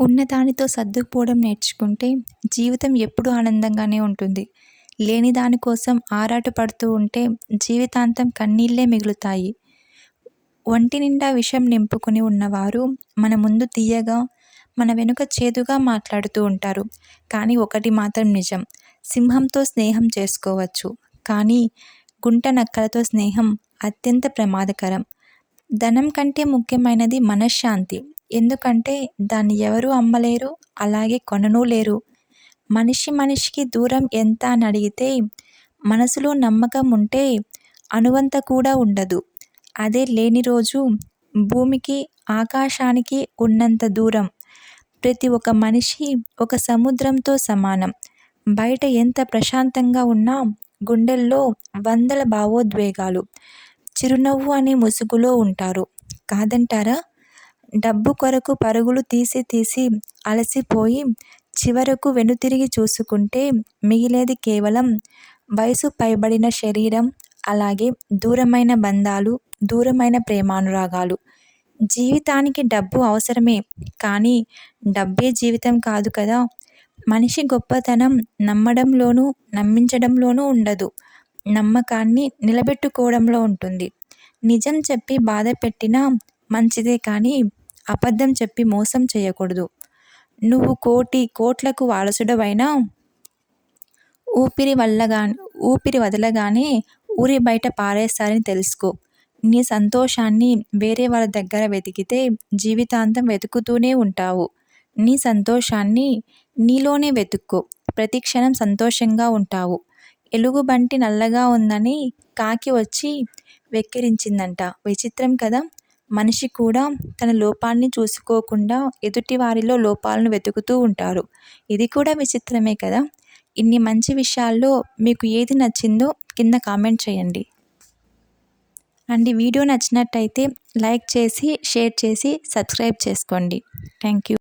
ఉన్నదానితో సర్దుకుపోవడం నేర్చుకుంటే జీవితం ఎప్పుడూ ఆనందంగానే ఉంటుంది. లేని దానికోసం ఆరాటపడుతూ ఉంటే జీవితాంతం కన్నీళ్ళే మిగులుతాయి. ఒంటి నిండా విషం నింపుకొని ఉన్నవారు మన ముందు తీయగా మన వెనుక చేదుగా మాట్లాడుతూ ఉంటారు. కానీ ఒకటి మాత్రం నిజం సింహంతో స్నేహం చేసుకోవచ్చు. కానీ గుంట నక్కలతో స్నేహం అత్యంత ప్రమాదకరం. ధనం కంటే ముఖ్యమైనది మనశ్శాంతి. ఎందుకంటే దాన్ని ఎవరూ అమ్మలేరు అలాగే కొననూ లేరు. మనిషి మనిషికి దూరం ఎంత అని అడిగితే మనసులో నమ్మకం ఉంటే అనువంత కూడా ఉండదు. అదే లేని రోజు భూమికి ఆకాశానికి ఉన్నంత దూరం. ప్రతి ఒక్క మనిషి ఒక సముద్రంతో సమానం. బయట ఎంత ప్రశాంతంగా ఉన్నా గుండెల్లో వందల భావోద్వేగాలు. చిరునవ్వు అనే ముసుగులో ఉంటారు. కాదంటారా? డబ్బు కొరకు పరుగులు తీసి తీసి అలసిపోయి చివరకు వెనుతిరిగి చూసుకుంటే మిగిలేది కేవలం వయసు పైబడిన శరీరం అలాగే దూరమైన బంధాలు దూరమైన ప్రేమానురాగాలు. జీవితానికి డబ్బు అవసరమే కానీ డబ్బే జీవితం కాదు కదా. మనిషి గొప్పతనం నమ్మడంలోనూ నమ్మించడంలోనూ ఉండదు. నమ్మకాన్ని నిలబెట్టుకోవడంలో ఉంటుంది. నిజం చెప్పి బాధ పెట్టినా మంచిదే కానీ అబద్ధం చెప్పి మోసం చేయకూడదు. నువ్వు కోటి కోట్లకు వారసుడవైనా ఊపిరి వల్లగా ఊపిరి వదలగానే ఊరి బయట పారేస్తారని తెలుసుకో. నీ సంతోషాన్ని వేరే వాళ్ళ దగ్గర వెతికితే జీవితాంతం వెతుకుతూనే ఉంటావు. నీ సంతోషాన్ని నీలోనే వెతుక్కో. ప్రతి క్షణం సంతోషంగా ఉంటావు. ఎలుగుబంటి నల్లగా ఉందని కాకి వచ్చి వెక్కిరించిందంట. విచిత్రం కదా? మనిషి కూడా తన లోపాన్ని చూసుకోకుండా ఎదుటి వారిలో లోపాలను వెతుకుతూ ఉంటారు. ఇది కూడా విచిత్రమే కదా? ఇన్ని మంచి విషయాల్లో మీకు ఏది నచ్చిందో కింద కామెంట్ చేయండి. అండ్ ఈ వీడియో నచ్చినట్టయితే లైక్ చేసి షేర్ చేసి సబ్స్క్రైబ్ చేసుకోండి. Thank you